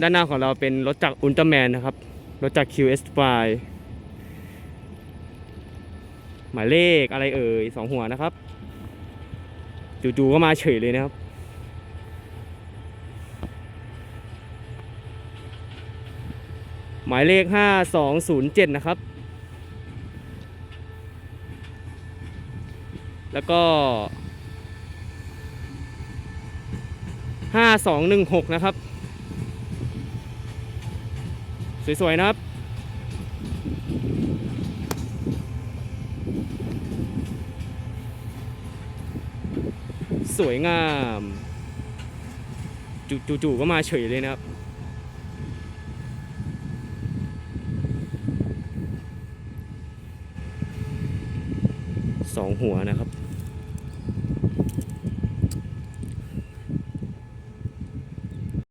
ด้านหน้าของเราเป็นรถจักรอุลตร้าแมนนะครับ รถจักร QS5 หมายเลขอะไรเอ่ยสองหัวนะครับ จู่ๆก็มาเฉยเลยนะครับ หมายเลข 5207 นะครับ แล้วก็ 5216 นะครับ สวย ๆ นะครับ สวยงาม จู่ๆก็มาเฉยเลยนะครับสองหัวนะครับ